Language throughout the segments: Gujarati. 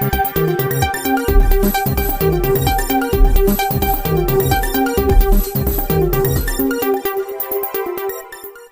Thank you.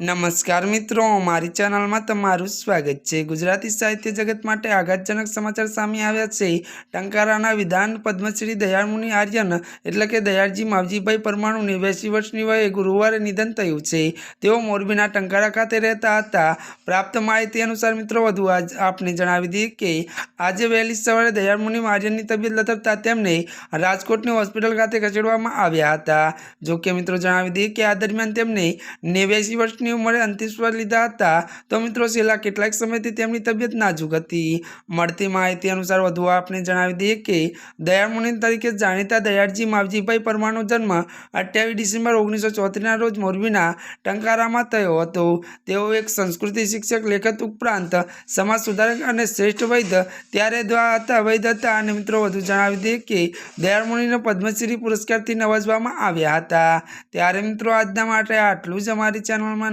નમસ્કાર મિત્રો મારી ચેનલમાં તમારું સ્વાગત છે. ગુજરાતી સાહિત્ય જગત માટે આઘાતજનક સમાચાર સામે આવ્યા છે. ટંકારાના વિધાન પદ્મશ્રી દયાળમુનિ આર્યન, એટલે કે દયાળજી માવજીભાઈ પરમાણુ બેસી વર્ષની વયે ગુરુવારે નિધન થયું છે. તેઓ મોરબીના ટંકારા ખાતે રહેતા હતા. પ્રાપ્ત માહિતી અનુસાર મિત્રો, વધુ આજ આપને જણાવી દઈએ કે આજે વહેલી સવારે દયાળમુનિ આર્યનની તબિયત લથડતા તેમને રાજકોટની હોસ્પિટલ ખાતે ખસેડવામાં આવ્યા હતા. જોકે મિત્રો, જણાવી દઈએ કે આ દરમિયાન તેમને નેવ્યાસી વર્ષની ઉંમરે અંતિમ લીધા હતા. તો મિત્રો, છેલ્લા કેટલાક સમયથી તેમની તબિયત નાજુક હતી. મળતી માહિતી અનુસાર વધુ આપને જણાવી દઈએ કે દયાળમુનિ તરીકે જાણીતા દયાળજી માવજીભાઈ પરમારનો જન્મ અઠ્યાવીસ ડિસેમ્બર ઓગણીસો ચોત્રીસના રોજ મોરબીના ટંકારામાં થયો હતો. તેઓ એક સંસ્કૃતિ શિક્ષક, લેખક ઉપરાંત સમાજ સુધારક અને શ્રેષ્ઠ વૈદ્ય ત્યારે હતા, વૈદ્ય હતા. અને મિત્રો, વધુ જણાવી દઈએ કે દયાળમુનિને પદ્મશ્રી પુરસ્કારથી નવાજવામાં આવ્યા હતા. ત્યારે મિત્રો, આજના માટે આટલું જ અમારી ચેનલમાં